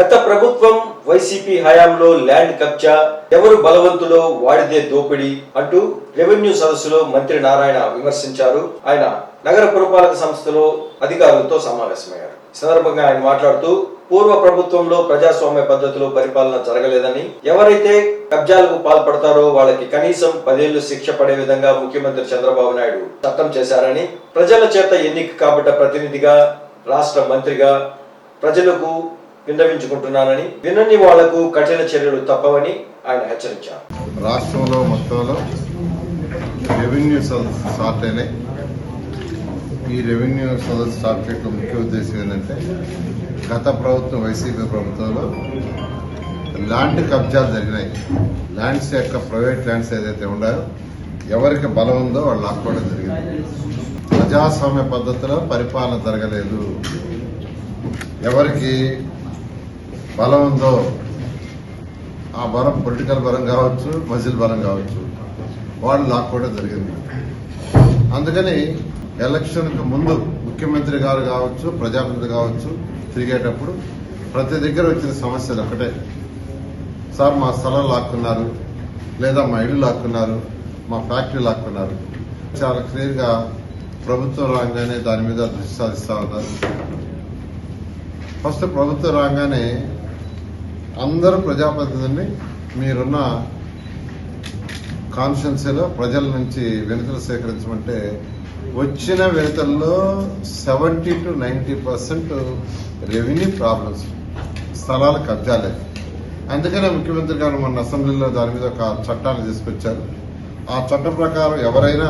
గత ప్రభుత్వం వైసీపీ హయాంలో ల్యాండ్ కబ్జా ఎవరు బలవంతులో వాడిదే దోపిడీ అంటూ రెవెన్యూ సదస్సులో మంత్రి నారాయణ విమర్శించారు. ఆయన నగర పురపాలక సంస్థలో అధికారులతో సమావేశమయ్యారు. సందర్భంగా ఆయన మాట్లాడుతూ పూర్వ ప్రభుత్వంలో ప్రజాస్వామ్య పద్ధతిలో పరిపాలన జరగలేదని ఎవరైతే కబ్జాలకు పాల్పడతారో వాళ్ళకి కనీసం పదేళ్ళు శిక్ష పడే విధంగా ముఖ్యమంత్రి చంద్రబాబు నాయుడు చట్టం చేశారని ప్రజల చేత ఎన్నిక కాబట్ట ప్రతినిధిగా రాష్ట్ర మంత్రిగా ప్రజలకు విన్నవించుకుంటున్నానని వినని వాళ్ళకు కఠిన చర్యలు తప్పవని ఆయన హెచ్చరించారు. రాష్ట్రంలో మొత్తంలో రెవెన్యూ సదస్సు స్టార్ట్ అయినాయి ఈ రెవెన్యూ సదస్సు స్టార్ట్ చేయడం ముఖ్య ఉద్దేశం ఏంటంటే గత ప్రభుత్వం వైసీపీ ప్రభుత్వంలో ల్యాండ్ కబ్జాలు జరిగినాయి. ల్యాండ్స్ యొక్క ప్రైవేట్ ల్యాండ్స్ ఏదైతే ఉన్నాయో ఎవరికి బలం ఉందో వాళ్ళు లాక్కోవడం జరిగింది. ప్రజాస్వామ్య పద్ధతిలో పరిపాలన జరగలేదు. ఎవరికి బలం ఉందో ఆ బలం పొలిటికల్ బలం కావచ్చు మజిల్ బలం కావచ్చు వాళ్ళు లాక్కోవడం జరిగింది. అందుకని ఎలక్షన్కి ముందు ముఖ్యమంత్రి గారు కావచ్చు ప్రజాప్రతి కావచ్చు తిరిగేటప్పుడు ప్రతి దగ్గర వచ్చిన సమస్యలు ఒకటే. సార్ మా స్థలం లాక్కున్నారు లేదా మా ఇల్లు లాక్కున్నారు మా ఫ్యాక్టరీ లాక్కున్నారు. చాలా క్లియర్గా ప్రభుత్వం రాగానే దాని మీద దృష్టి సాధిస్తూ ఉన్నారు. ఫస్ట్ ప్రభుత్వం రాగానే అందరూ ప్రజాప్రతినిధుల్ని మీరున్న కాన్స్టిట్యున్సీలో ప్రజల నుంచి వినతులు సేకరించమంటే వచ్చిన వినతుల్లో seventy to ninety percent revenue problems స్థలాలు కబ్జాలే అందుకనే ముఖ్యమంత్రి గారు మొన్న అసెంబ్లీలో దాని మీద ఒక చట్టాన్ని తీసుకొచ్చారు. ఆ చట్టం ప్రకారం ఎవరైనా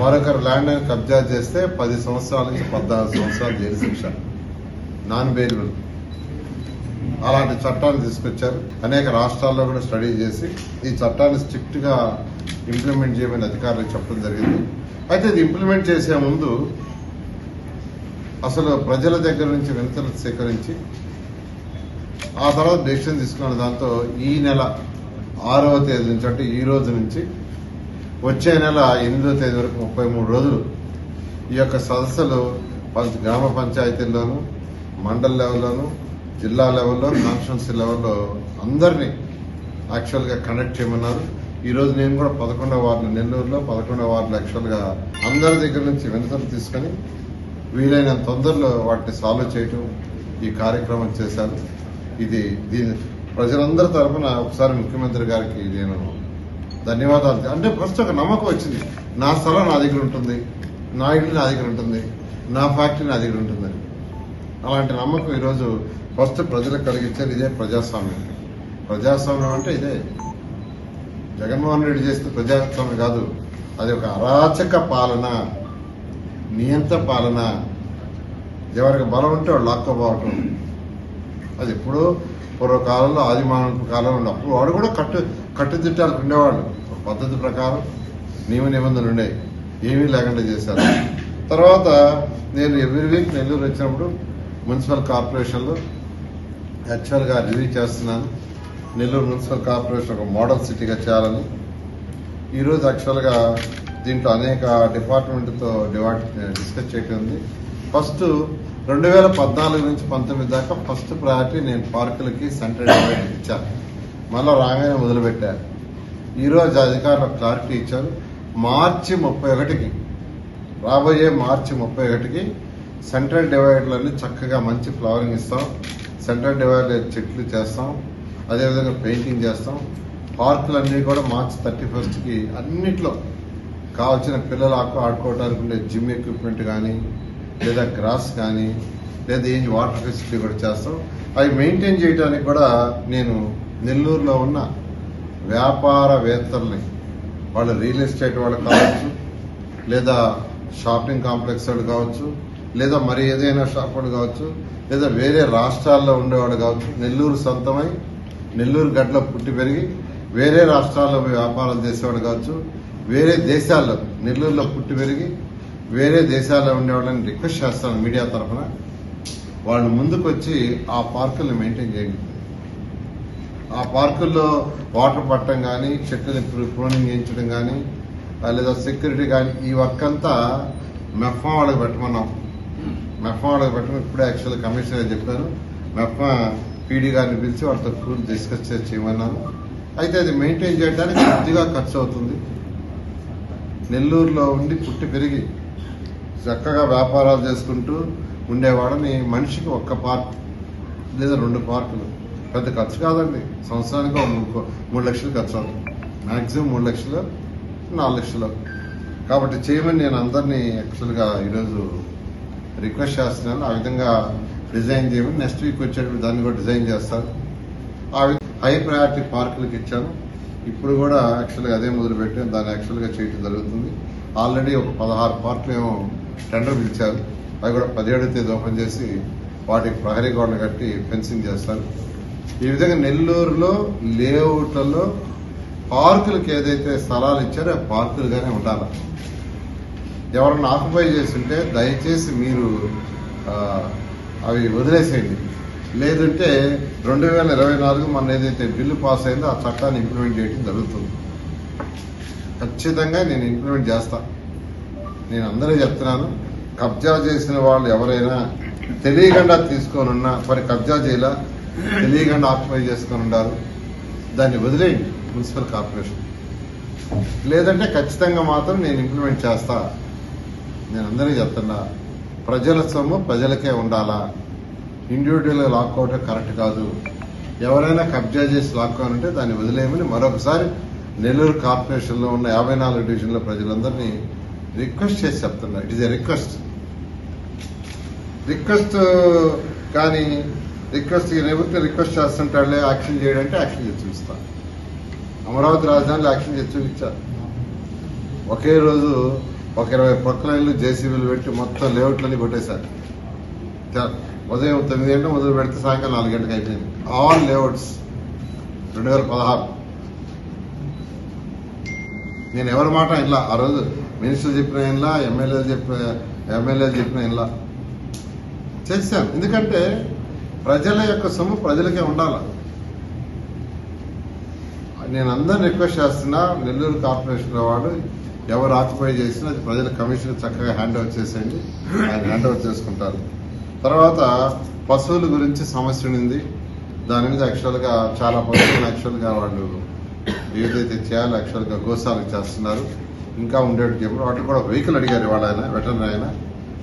మరొకరు ల్యాండ్ కబ్జా చేస్తే పది సంవత్సరాల నుంచి పద్నాలుగు సంవత్సరాలు జైలు శిక్ష. నాన్ బెయిలబుల్ అలాంటి చట్టాన్ని తీసుకొచ్చారు. అనేక రాష్ట్రాల్లో కూడా స్టడీ చేసి ఈ చట్టాన్ని స్ట్రిక్ట్గా ఇంప్లిమెంట్ చేయమని అధికారులకు చెప్పడం జరిగింది. అయితే ఇది ఇంప్లిమెంట్ చేసే ముందు అసలు ప్రజల దగ్గర నుంచి వినతులు సేకరించి ఆ తర్వాత డెసిషన్ తీసుకున్న దాంతో ఈ నెల ఆరవ తేదీ నుంచి అంటే ఈ రోజు నుంచి వచ్చే నెల ఎనిమిదో తేదీ వరకు ముప్పై మూడు రోజులు ఈ యొక్క సదస్సులు పంచ గ్రామ పంచాయతీల్లోనూ మండల్ లెవెల్లోనూ జిల్లా లెవెల్లో కాన్స్టిట్యున్సీ లెవెల్లో అందరినీ యాక్చువల్గా కనెక్ట్ చేయమన్నారు. ఈ రోజు నేను కూడా పదకొండవ వార్డు నెల్లూరులో పదకొండవ వార్డులో యాక్చువల్గా అందరి దగ్గర నుంచి వినతులు తీసుకొని వీలైనంత తొందరలో వాటిని సాల్వ్ చేయటం ఈ కార్యక్రమం చేశారు. ఇది దీని ప్రజలందరి తరఫున ఒకసారి ముఖ్యమంత్రి గారికి నేను ధన్యవాదాలు అంటే ఫస్ట్ ఒక నమ్మకం వచ్చింది. నా స్థలం నా దగ్గర ఉంటుంది నా ఇల్లు నా దగ్గర ఉంటుంది నా ఫ్యాక్టరీ నా దగ్గర ఉంటుందని అలాంటి నమ్మకం ఈరోజు ఫస్ట్ ప్రజలకు కలిగించారు ఇదే ప్రజాస్వామ్యం. ప్రజాస్వామ్యం అంటే ఇదే. జగన్మోహన్ రెడ్డి చేస్తే ప్రజాస్వామ్యం కాదు. అది ఒక అరాచక పాలన నియంత్ర పాలన. ఎవరికి బలం ఉంటే వాళ్ళు లాక్కోపోవటం అది ఎప్పుడో పూర్వకాలంలో ఆదిమానవ కాలంలో ఉండే అప్పుడు వాడు కూడా కట్టు కట్టుదిట్టాలకు ఉండేవాళ్ళు. ఒక పద్ధతి ప్రకారం నియమ నిబంధనలు ఉండేవి ఏమీ లేకుండా చేశారు. తర్వాత నేను ఎవ్రీ వీక్ నెల్లూరు వచ్చినప్పుడు మున్సిపల్ కార్పొరేషన్లో యాక్చువల్గా రివ్యూ చేస్తున్నాను. నెల్లూరు మున్సిపల్ కార్పొరేషన్ ఒక మోడల్ సిటీగా చేయాలని ఈరోజు యాక్చువల్గా దీంట్లో అనేక డిపార్ట్మెంట్తో డివైడ్ డిస్కస్ చేయడం ఫస్ట్ రెండు వేల పద్నాలుగు నుంచి పంతొమ్మిది దాకా ఫస్ట్ ప్రయారిటీ నేను పార్కులకి సెంట్రల్ డివైడ్ ఇచ్చాను. మళ్ళీ రాగానే మొదలుపెట్టాను. ఈరోజు అధికారులు క్లారిటీ ఇచ్చారు. మార్చి ముప్పై ఒకటికి రాబోయే మార్చి ముప్పై ఒకటికి సెంట్రల్ డివైడర్లన్నీ చక్కగా మంచి ఫ్లవరింగ్ ఇస్తాం. సెంట్రల్ డివైడర్ చెట్లు చేస్తాం. అదేవిధంగా పెయింటింగ్ చేస్తాం. పార్కులన్నీ కూడా మార్చ్ థర్టీ ఫస్ట్కి అన్నిట్లో కావాల్సిన పిల్లలు ఆకు ఆడుకోవడానికి ఉండే జిమ్ ఎక్విప్మెంట్ కానీ లేదా గ్రాస్ కానీ లేదా ఏం వాటర్ ఫెసిలిటీ కూడా చేస్తాం. అవి మెయింటైన్ చేయడానికి కూడా నేను నెల్లూరులో ఉన్న వ్యాపారవేత్తల్ని వాళ్ళ రియల్ ఎస్టేట్ వాళ్ళు కావచ్చు లేదా షాపింగ్ కాంప్లెక్స్ వాళ్ళు కావచ్చు లేదా మరి ఏదైనా షాప్ కావచ్చు లేదా వేరే రాష్ట్రాల్లో ఉండేవాడు కావచ్చు నెల్లూరు సొంతమై నెల్లూరు గడ్డలో పుట్టి పెరిగి వేరే రాష్ట్రాల్లో వ్యాపారం వ్యాపారాలు చేసేవాడు కావచ్చు వేరే దేశాల్లో నెల్లూరులో పుట్టి పెరిగి వేరే దేశాల్లో ఉండేవాళ్ళని రిక్వెస్ట్ చేస్తాను మీడియా తరఫున. వాళ్ళు ముందుకు వచ్చి ఆ పార్కుల్ని మెయింటైన్ చేయండి. ఆ పార్కుల్లో వాటర్ పట్టడం కానీ చెట్లని ప్రూనింగ్ చేయించడం కానీ లేదా సెక్యూరిటీ కానీ ఈ వర్క్ అంతా మెఫా వాళ్ళకి పెట్టమన్నాం. మెఫా వాళ్ళకి పెట్టడం ఇప్పుడే యాక్చువల్ కమిషనర్ చెప్పాను మెఫా పీడీ గారిని పిలిచి వాళ్ళతో కూర్చొని డిస్కస్ చేసి చేయమన్నాను. అయితే అది మెయింటైన్ చేయడానికి కొద్దిగా ఖర్చు అవుతుంది. నెల్లూరులో ఉండి పుట్టి పెరిగి చక్కగా వ్యాపారాలు చేసుకుంటూ ఉండేవాడని మనిషికి ఒక్క పార్క్ లేదా రెండు పార్కులు. పెద్ద ఖర్చు కాదండి. సంవత్సరానికి ఒక మూడు మూడు లక్షలు ఖర్చు అవుతుంది. మ్యాక్సిమం మూడు లక్షలు నాలుగు లక్షలు. కాబట్టి చేయమని నేను అందరినీ యాక్చువల్గా ఈరోజు రిక్వెస్ట్ చేస్తున్నాను. ఆ విధంగా డిజైన్ చేయమని నెక్స్ట్ వీక్ వచ్చేటప్పుడు దాన్ని కూడా డిజైన్ చేస్తారు ఆ వి- హై ప్రయారిటీ పార్కులకు ఇచ్చాను. ఇప్పుడు కూడా యాక్చువల్గా అదే మొదలు పెట్టాను దాన్ని యాక్చువల్గా చేయడం జరుగుతుంది. ఆల్రెడీ ఒక పదహారు పార్కులు ఏమో టెండర్ పిలిచారు. అవి కూడా పదిహేడు తేదీ ఓపెన్ చేసి వాటికి ప్రహరీ గోడలు కట్టి ఫెన్సింగ్ చేస్తారు. ఈ విధంగా నెల్లూరులో లేఅవుట్లలో పార్కులకు ఏదైతే స్థలాలు ఇచ్చారో ఆ పార్కులుగానే ఉండాలి. ఎవరన్నా ఆక్యుపై చేస్తుంటే దయచేసి మీరు అవి వదిలేసేయండి. లేదంటే రెండు వేల ఇరవై నాలుగు మన ఏదైతే బిల్లు పాస్ అయిందో ఆ చట్టాన్ని ఇంప్లిమెంట్ చేయడం జరుగుతుంది. ఖచ్చితంగా నేను ఇంప్లిమెంట్ చేస్తా. నేను అందరూ చెప్తున్నాను కబ్జా చేసిన వాళ్ళు ఎవరైనా తెలియకుండా తీసుకోనున్నా మరి కబ్జా చేయాల తెలియకుండా ఆక్యుపై చేసుకొని ఉండాలి. దాన్ని వదిలేయండి మున్సిపల్ కార్పొరేషన్. లేదంటే ఖచ్చితంగా మాత్రం నేను ఇంప్లిమెంట్ చేస్తా. నేను అందరికీ చెప్తున్నా ప్రజల సొమ్ము ప్రజలకే ఉండాలా? ఇండివిజువల్గా లాక్కోవటం కరెక్ట్ కాదు. ఎవరైనా కబ్జా చేసి లాక్కోవాలంటే దాన్ని వదిలేయమని మరొకసారి నెల్లూరు కార్పొరేషన్లో ఉన్న యాభై నాలుగు డివిజన్ల ప్రజలందరినీ రిక్వెస్ట్ చేసి చెప్తున్నా. It is a request request కానీ రిక్వెస్ట్ ఎవరికి రిక్వెస్ట్ చేస్తుంటాడులే యాక్షన్ చేయడంటే యాక్షన్ చేసి అమరావతి రాజధానిలో యాక్షన్ చేసి చూపించారు ఒకే రోజు ఒక ఇరవై ప్రొక్లైన్లు జేసీబీలు పెట్టి మొత్తం లేఅవుట్లన్నీ కొట్టేశారు. ఉదయం తొమ్మిది గంటలు మొదలు పెడితే సాయంకాలం నాలుగు గంటలకు అయిపోయింది. ఆల్ లేఅవుట్స్ రెండు వేల పదహారు. నేను ఎవరి మాట ఇలా ఆ రోజు మినిస్టర్ చెప్పిన ఇలా ఎమ్మెల్యేలు చెప్పిన ఎమ్మెల్యేలు చెప్పిన ఇలా చేశాను ఎందుకంటే ప్రజల యొక్క సొమ్ము ప్రజలకే ఉండాలి. నేను అందరిని రిక్వెస్ట్ చేస్తున్నా నెల్లూరు కార్పొరేషన్ వాడు ఎవరు ఆక్యుపై చేసినా అది ప్రజల కమిషన్ చక్కగా హ్యాండ్ ఓవర్ చేసేయండి. ఆయన హ్యాండ్ ఓవర్ చేసుకుంటారు. తర్వాత పశువుల గురించి సమస్య ఉంది దాని మీద యాక్చువల్గా చాలా పశువులు యాక్చువల్గా వాళ్ళు ఏదైతే చేయాలో యాక్చువల్గా గోసాలకు చేస్తున్నారు. ఇంకా ఉండేటి చెప్పారు వాటికి కూడా వెహికల్ అడిగారు వాళ్ళ ఆయన వెటర్నరీ ఆయన.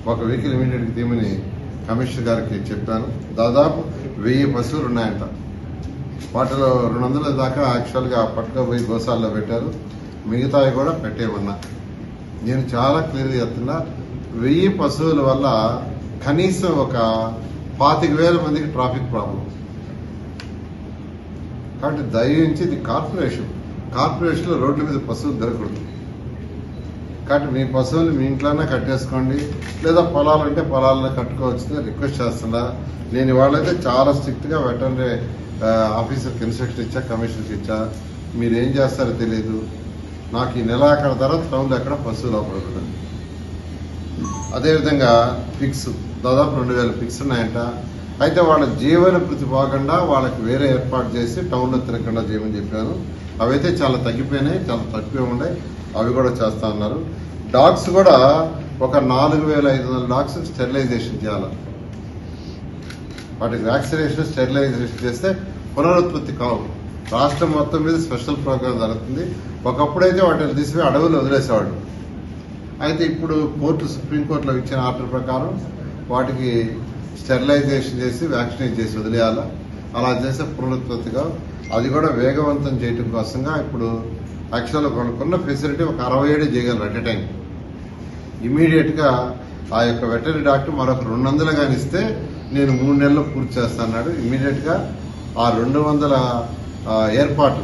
ఒక వెహికల్ ఇమీడియట్గా తీమని కమిషనర్ గారికి చెప్పాను. దాదాపు వెయ్యి పశువులు ఉన్నాయంట. వాటిలో రెండు వందల దాకా యాక్చువల్గా పట్టుకపోయి గోసాల్లో పెట్టారు. మిగతావి కూడా పెట్టేమన్నా నేను చాలా క్లియర్గా చెప్తున్నా వెయ్యి పశువుల వల్ల కనీసం ఒక పాతిక వేల మందికి ట్రాఫిక్ ప్రాబ్లం. కాబట్టి దయించి ఇది కార్పొరేషన్. కార్పొరేషన్లో రోడ్ల మీద పశువులు దొరకకూడదు. కాబట్టి మీ పశువులు మీ ఇంట్లోనే కట్టేసుకోండి లేదా పొలాలంటే పొలాల్లో కట్టుకోవచ్చు రిక్వెస్ట్ చేస్తున్నా. నేను వాళ్ళైతే చాలా స్ట్రిక్ట్గా వెటనరీ ఆఫీసర్కి ఇన్స్ట్రక్షన్ ఇచ్చా కమిషన్కి ఇచ్చా. మీరు ఏం చేస్తారో తెలియదు నాకు ఈ నెలాఖరు తర్వాత టౌన్లో ఎక్కడ పశువులు అవ్వకూడదు అదేవిధంగా ఫిక్స్ దాదాపు రెండు వేల ఫిక్స్ ఉన్నాయంట. అయితే వాళ్ళ జీవన ప్రతి బాగకుండా వాళ్ళకి వేరే ఏర్పాటు చేసి టౌన్లో తిరగకుండా చేయమని చెప్పాను అవైతే చాలా తగ్గిపోయినాయి చాలా తక్కువే ఉన్నాయి అవి కూడా చేస్తా ఉన్నారు డాగ్స్ కూడా ఒక నాలుగు వేల ఐదు వందల డాగ్స్ స్టెరిలైజేషన్ చేయాలి. వాటికి వ్యాక్సినేషన్ స్టెరిలైజేషన్ చేస్తే పునరుత్పత్తి కావు. రాష్ట్రం మొత్తం మీద స్పెషల్ ప్రోగ్రామ్ జరుగుతుంది. ఒకప్పుడైతే వాటిని తీసిపోయి అడవులు వదిలేసేవాడు అయితే ఇప్పుడు కోర్టు సుప్రీంకోర్టులో ఇచ్చిన ఆర్డర్ ప్రకారం వాటికి స్టెరిలైజేషన్ చేసి వ్యాక్సినేట్ చేసి వదిలేయాలా? అలా చేసే పునరుత్పత్తిగా అది కూడా వేగవంతం చేయడం కోసంగా ఇప్పుడు యాక్చువల్గా కొనుక్కున్న ఫెసిలిటీ ఒక అరవై ఏడు చేయగలరు అట్ ఎ టైం. ఇమీడియట్గా ఆ యొక్క వెటరీ డాక్టర్ మరొక రెండు వందలు కానిస్తే నేను మూడు నెలల్లో పూర్తి చేస్తాను అన్నాడు ఇమీడియట్గా ఆ రెండు వందల ఏర్పాటు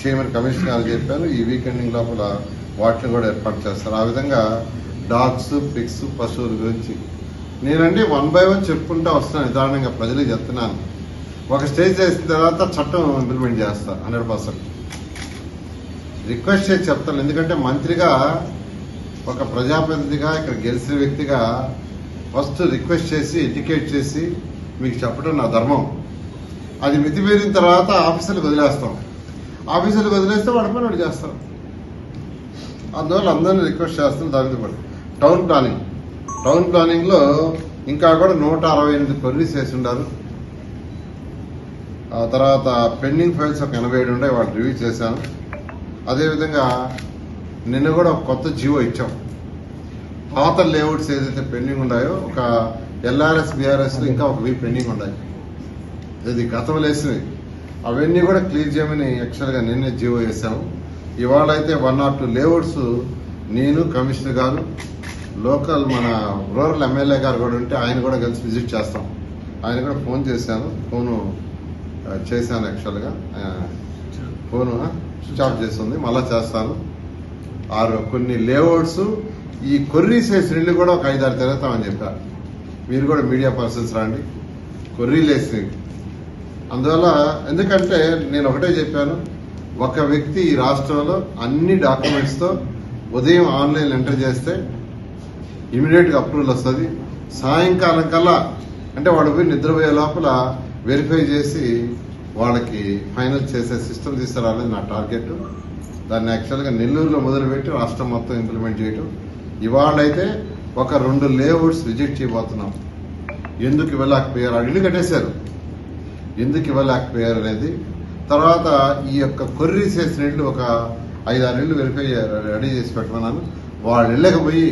చేయమని కమిషనర్ గారు చెప్పారు. ఈ వీకెండింగ్ లోపల వాటిని కూడా ఏర్పాటు చేస్తారు. ఆ విధంగా డాగ్స్ పిక్స్ పశువుల గురించి నేనండి వన్ బై వన్ చెప్పుకుంటూ వస్తున్నాను. నిదానంగా ప్రజలకు చెప్తున్నాను. ఒక స్టేజ్ చేసిన తర్వాత చట్టం ఇంప్లిమెంట్ చేస్తా హండ్రెడ్ పర్సెంట్. రిక్వెస్ట్ చేసి చెప్తాను. ఎందుకంటే మంత్రిగా ఒక ప్రజాప్రతినిధిగా ఇక్కడ గెలిచిన వ్యక్తిగా ఫస్ట్ రిక్వెస్ట్ చేసి ఎడ్యుకేట్ చేసి మీకు చెప్పడం నా ధర్మం. అది మితిమీరిన తర్వాత ఆఫీసర్లకు వదిలేస్తాం. ఆఫీసర్లకు వదిలేస్తే వాడి పని వాడు చేస్తాం అందువల్ల అందరినీ రిక్వెస్ట్ చేస్తాను దానికి కూడా. Town planning. టౌన్ ప్లానింగ్లో ఇంకా కూడా నూట అరవై ఎనిమిది కొర్రీస్ వేసి ఉండారు ఆ తర్వాత పెండింగ్ ఫైల్స్ ఒక ఎనభై ఏడు ఉన్నాయి వాళ్ళు రివ్యూ చేశాను. అదేవిధంగా నిన్న కూడా ఒక కొత్త జియో ఇచ్చాం. పాత లేఅవుట్స్ ఏదైతే పెండింగ్ ఉన్నాయో ఒక ఎల్ఆర్ఎస్ బీఆర్ఎస్ ఇంకా ఒక వీ పెండింగ్ ఉన్నాయి. ఇది గతంలో వేసినవి. అవన్నీ కూడా క్లియర్ చేయమని యాక్చువల్గా నిన్నే జీవో వేసాము ఇవాళ అయితే వన్ ఆర్ టూ లేఅవుట్స్ నేను కమిషనర్ గారు లోకల్ మన రూరల్ ఎమ్మెల్యే గారు కూడా ఉంటే ఆయన కూడా కలిసి విజిట్ చేస్తాం. ఆయన కూడా ఫోన్ చేశాను. ఫోను చేశాను యాక్చువల్గా ఫోను స్విచ్ ఆఫ్ చేస్తుంది. మళ్ళా చేస్తాను. ఆరు కొన్ని లేఅవుట్స్ ఈ కొర్రీ సైజ్ ఇల్లు కూడా ఒక ఐదారు తిరుగుతామని చెప్పారు మీరు కూడా మీడియా పర్సన్స్ రండి. కొర్రీలు వేసినవి అందువల్ల ఎందుకంటే నేను ఒకటే చెప్పాను ఒక వ్యక్తి ఈ రాష్ట్రంలో అన్ని డాక్యుమెంట్స్తో ఉదయం ఆన్లైన్ ఎంటర్ చేస్తే ఇమీడియట్గా అప్రూవల్ వస్తుంది. సాయంకాలం కల్లా అంటే వాడు పోయి నిద్రపోయే లోపల వెరిఫై చేసి వాళ్ళకి ఫైనల్ చేసే సిస్టమ్ తీసుకురాలేదు నా టార్గెట్. దాన్ని యాక్చువల్గా నెల్లూరులో మొదలుపెట్టి రాష్ట్రం మొత్తం ఇంప్లిమెంట్ చేయటం. ఇవాళ అయితే ఒక రెండు లేఅవుట్స్ విజిట్ చేయబోతున్నాం. ఎందుకు ఇవ్వలేకపోయారు? అడిగి కట్టేశారు ఎందుకు ఇవ్వలేకపోయారు అనేది తర్వాత ఈ యొక్క కొర్రీ చేసిన ఇళ్ళు ఒక ఐదారు ఇళ్ళు వెరిఫై రెడీ చేసి పెట్టమన్నాను. వాళ్ళు వెళ్ళకపోయి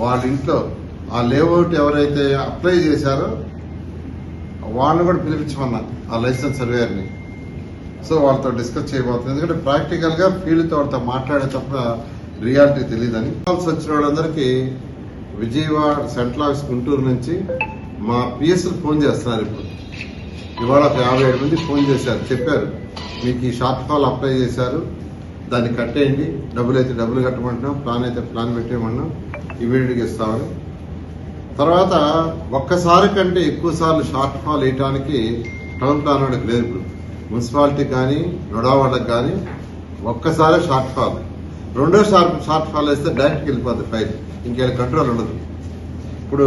వాళ్ళ ఇంట్లో ఆ లేఅవుట్ ఎవరైతే అప్లై చేశారో వాళ్ళని కూడా పిలిపించమన్నా ఆ లైసెన్స్ సర్వేయర్ని. సో వాళ్ళతో డిస్కస్ చేయబోతుంది ఎందుకంటే ప్రాక్టికల్గా ఫీల్డ్తో ఫీల్డ్ వాళ్ళతో మాట్లాడే తప్ప రియాలిటీ తెలియదని కాల్స్ వచ్చిన వాళ్ళందరికీ విజయవాడ సెంట్రల్ ఆఫీస్ గుంటూరు నుంచి మా పిఎస్ఎల్ ఫోన్ చేస్తున్నారు ఇప్పుడు. ఇవాళ ఒక యాభై ఏడు మంది ఫోన్ చేశారు. చెప్పారు. మీకు ఈ షార్ట్ ఫాల్ అప్లై చేశారు. దాన్ని కట్టేయండి డబ్బులు అయితే డబ్బులు కట్టమంటున్నాం. ప్లాన్ అయితే ప్లాన్ పెట్టేయమన్నాం. ఇమీడియట్గా ఇస్తామని. తర్వాత ఒక్కసారి కంటే ఎక్కువ సార్లు షార్ట్ ఫాల్ వేయటానికి టౌన్ ప్లాన్ వాడికి లేదు ఇప్పుడు. మున్సిపాలిటీకి కానీ నొడావాళ్ళకి కానీ ఒక్కసారి షార్ట్ ఫాల్ రెండో షార్ట్ షార్ట్ ఫాల్ వేస్తే డైరెక్ట్కి వెళ్ళిపోద్ది ఫైల్. ఇంకేళ్ళ కంట్రోల్ ఉండదు. ఇప్పుడు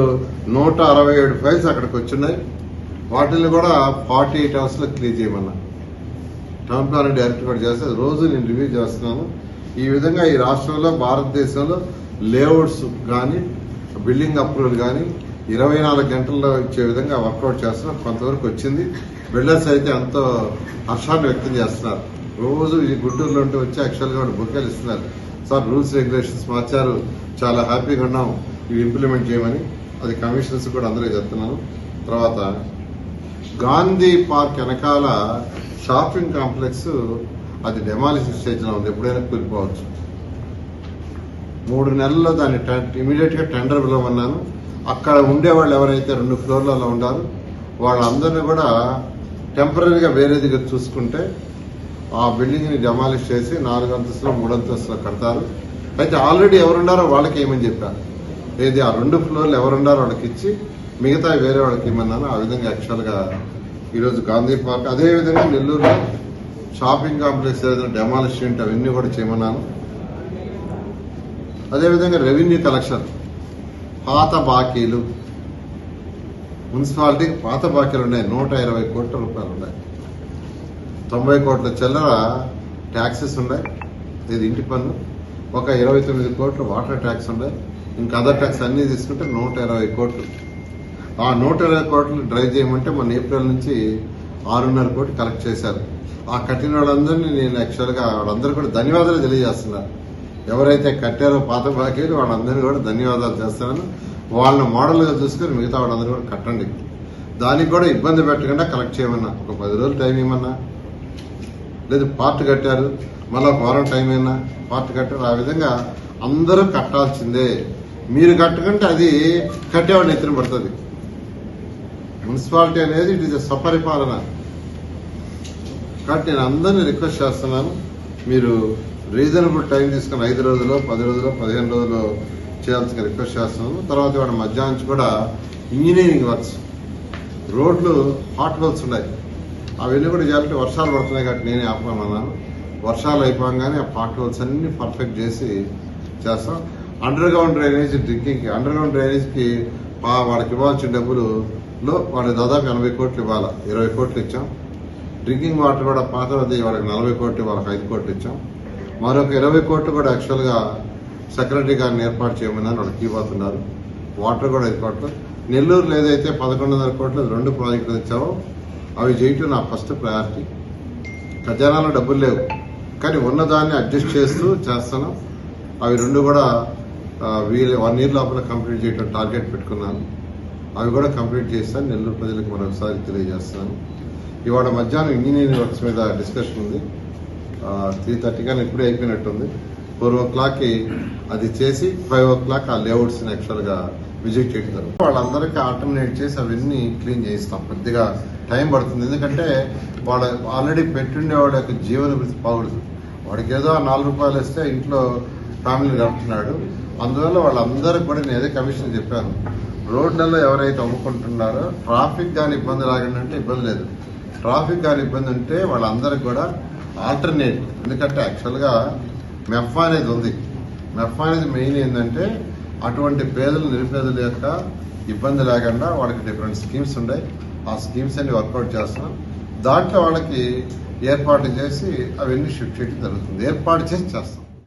నూట అరవై ఏడు ఫైల్స్ అక్కడికి వచ్చినాయి వాటిని కూడా ఫార్టీ ఎయిట్ అవర్స్లో క్లియర్ చేయమన్నా. టౌన్ ప్లాన్ డైరెక్టర్ కూడా చేస్తే రోజు నేను రివ్యూ చేస్తున్నాను. ఈ విధంగా ఈ రాష్ట్రంలో భారతదేశంలో లేఅవుట్స్ కానీ బిల్డింగ్ అప్రూవల్ కానీ ఇరవై నాలుగు గంటల్లో ఇచ్చే విధంగా వర్కౌట్ చేస్తున్నాం కొంతవరకు వచ్చింది. బిల్డర్స్ అయితే ఎంతో హర్షాన్ని వ్యక్తం చేస్తున్నారు. రోజు ఈ గుంటూరులో ఉంటే వచ్చి యాక్చువల్గా బుక్కలు ఇస్తున్నారు. సార్ రూల్స్ రెగ్యులేషన్స్ మార్చారు. చాలా హ్యాపీగా ఉన్నాం. ఇవి ఇంప్లిమెంట్ చేయమని. అది కమిషన్స్ కూడా అందరూ చెప్తున్నాను. తర్వాత గాంధీ పార్క్ వెనకాల షాపింగ్ కాంప్లెక్స్ అది డెమాలిసిస్ స్టేజ్లో ఉంది. ఎప్పుడైనా కూలిపోవచ్చు. మూడు నెలల్లో దాన్ని ఇమీడియట్గా టెండర్ పిలవన్నాను అక్కడ ఉండే వాళ్ళు ఎవరైతే రెండు ఫ్లోర్లలో ఉన్నారు వాళ్ళందరినీ కూడా టెంపరీగా వేరే దగ్గర చూసుకుంటే ఆ బిల్డింగ్ని డెమాలిష్ చేసి నాలుగు అంతస్తులో మూడు అంతస్తులో కడతారు. అయితే ఆల్రెడీ ఎవరున్నారో వాళ్ళకి ఏమని చెప్పారు ఏది ఆ రెండు ఫ్లోర్లు ఎవరున్నారో వాళ్ళకి ఇచ్చి మిగతా వేరే వాళ్ళకి ఇమ్మన్నాను ఆ విధంగా యాక్చువల్గా ఈరోజు గాంధీ పార్క్ అదేవిధంగా నెల్లూరులో షాపింగ్ కాంప్లెక్స్ ఏదైనా డెమాలిష్ ఏంటి అవన్నీ కూడా చేయమన్నాను. అదేవిధంగా రెవెన్యూ కలెక్షన్ పాత బాకీలు మున్సిపాలిటీకి పాత బాకీలు ఉన్నాయి నూట ఇరవై కోట్ల రూపాయలు ఉన్నాయి. తొంభై కోట్ల చిల్లర ట్యాక్సెస్ ఉన్నాయి ఇది ఇంటి పన్ను. ఒక ఇరవై తొమ్మిది కోట్లు వాటర్ ట్యాక్స్ ఉన్నాయి. ఇంకా అదర్ ట్యాక్స్ అన్నీ తీసుకుంటే నూట ఇరవై కోట్లు. ఆ నూట ఇరవై కోట్లు డ్రైవ్ చేయమంటే మన ఏప్రిల్ నుంచి ఆరున్నర కోట్లు కలెక్ట్ చేశారు. ఆ కట్టిన వాళ్ళందరినీ నేను యాక్చువల్గా వాళ్ళందరూ కూడా ధన్యవాదాలు తెలియజేస్తున్నారు ఎవరైతే కట్టారో పాత బాకీలు వాళ్ళందరినీ కూడా ధన్యవాదాలు చేస్తున్నాను. వాళ్ళని మోడల్గా చూసుకొని మిగతా వాళ్ళందరూ కూడా కట్టండి. దానికి కూడా ఇబ్బంది పెట్టకుండా కలెక్ట్ చేయమన్నా. ఒక పది రోజులు టైం ఇవ్వమన్నా. లేదు పార్ట్ కట్టారు. మళ్ళీ ఒక వారం టైం అయినా పార్ట్ కట్టారు. ఆ విధంగా అందరూ కట్టాల్సిందే. మీరు కట్టుకుంటే అది కట్టేవాడిని ఎత్తున పడుతుంది. మున్సిపాలిటీ అనేది ఇట్ ఇస్ స్వపరిపాలన. కాబట్టి నేను అందరినీ రిక్వెస్ట్ చేస్తున్నాను మీరు రీజనబుల్ టైం తీసుకుని ఐదు రోజులు పది రోజులు పదిహేను రోజులు చేయాల్సిన రిక్వెస్ట్ చేస్తున్నాను. తర్వాత ఇవాళ మధ్యాహ్నం నుంచి కూడా ఇంజనీరింగ్ వర్క్స్ రోడ్లు హాట్ హోల్స్ ఉన్నాయి. అవన్నీ కూడా చేయాలంటే వర్షాలు పడుతున్నాయి కాబట్టి నేనే ఆపమన్నాను వర్షాలు అయిపోగానే ఆ పాట్ హోల్స్ అన్ని పర్ఫెక్ట్ చేసి చేస్తాం. అండర్ గ్రౌండ్ డ్రైనేజ్ డ్రింకింగ్కి అండర్ గ్రౌండ్ డ్రైనేజ్కి పా- వాళ్ళకి ఇవ్వాల్సిన డబ్బులు లో వాళ్ళు దాదాపు ఎనభై కోట్లు ఇవ్వాలి. ఇరవై కోట్లు ఇచ్చాం. డ్రింకింగ్ వాటర్ కూడా పాతది వాళ్ళకి నలభై కోట్లు వాళ్ళకి ఐదు కోట్లు ఇచ్చాం. మరొక ఇరవై కోట్లు కూడా యాక్చువల్గా సెక్రటరీ గారిని ఏర్పాటు చేయమని వాళ్ళకి ఇవ్వబోతున్నారు వాటర్ కూడా ఐదు కోట్లు. నెల్లూరులో ఏదైతే పదకొండు వందల కోట్లు రెండు ప్రాజెక్టులు ఇచ్చామో అవి చేయటం నా ఫస్ట్ ప్రయారిటీ ఖజానాలో డబ్బులు లేవు. కానీ ఉన్నదాన్ని అడ్జస్ట్ చేస్తూ చేస్తాను అవి రెండు కూడా వీళ్ళు వీలు వన్ ఇయర్ లోపల కంప్లీట్ చేయడం టార్గెట్ పెట్టుకున్నాను. అవి కూడా కంప్లీట్ చేస్తాను. నెల్లూరు ప్రజలకు మరొకసారి తెలియజేస్తాను. ఇవాళ మధ్యాహ్నం ఇంజనీరింగ్ వర్క్స్ మీద డిస్కషన్ ఉంది. త్రీ థర్టీ కానీ ఇప్పుడే అయిపోయినట్టుంది. ఫోర్ ఓ క్లాక్కి అది చేసి ఫైవ్ ఓ క్లాక్ ఆ లేఅవుట్స్ని యాక్చువల్గా విజిట్ చేయడం వాళ్ళందరికీ ఆల్టర్నేట్ చేసి అవన్నీ క్లీన్ చేయిస్తాం. కొద్దిగా టైం పడుతుంది. ఎందుకంటే వాళ్ళ ఆల్రెడీ పెట్టుండే వాళ్ళ యొక్క జీవన వృత్తి వాడికి ఏదో ఆ నాలుగు రూపాయలు ఇస్తే ఇంట్లో ఫ్యామిలీ నడుపుతున్నాడు అందువల్ల వాళ్ళందరికీ కూడా నేను ఏదో కమిషన్ చెప్పాను. రోడ్లలో ఎవరైతే అమ్ముకుంటున్నారో ట్రాఫిక్ కానీ ఇబ్బంది రాకుండా అంటే ఇబ్బంది లేదు. ట్రాఫిక్ కానీ ఇబ్బంది ఉంటే వాళ్ళందరికీ కూడా ఆల్టర్నేట్. ఎందుకంటే యాక్చువల్గా మెఫ్ అనేది ఉంది. మెఫ్ అనేది మెయిన్ ఏంటంటే అటువంటి పేదలు నిరుపేదల యొక్క ఇబ్బంది లేకుండా వాళ్ళకి డిఫరెంట్ స్కీమ్స్ ఉన్నాయి. ఆ స్కీమ్స్ అన్ని వర్కౌట్ చేస్తున్నాం. దాంట్లో వాళ్ళకి ఏర్పాటు చేసి అవన్నీ షిఫ్ట్ చేయడం జరుగుతుంది. ఏర్పాటు చేసి చేస్తాం.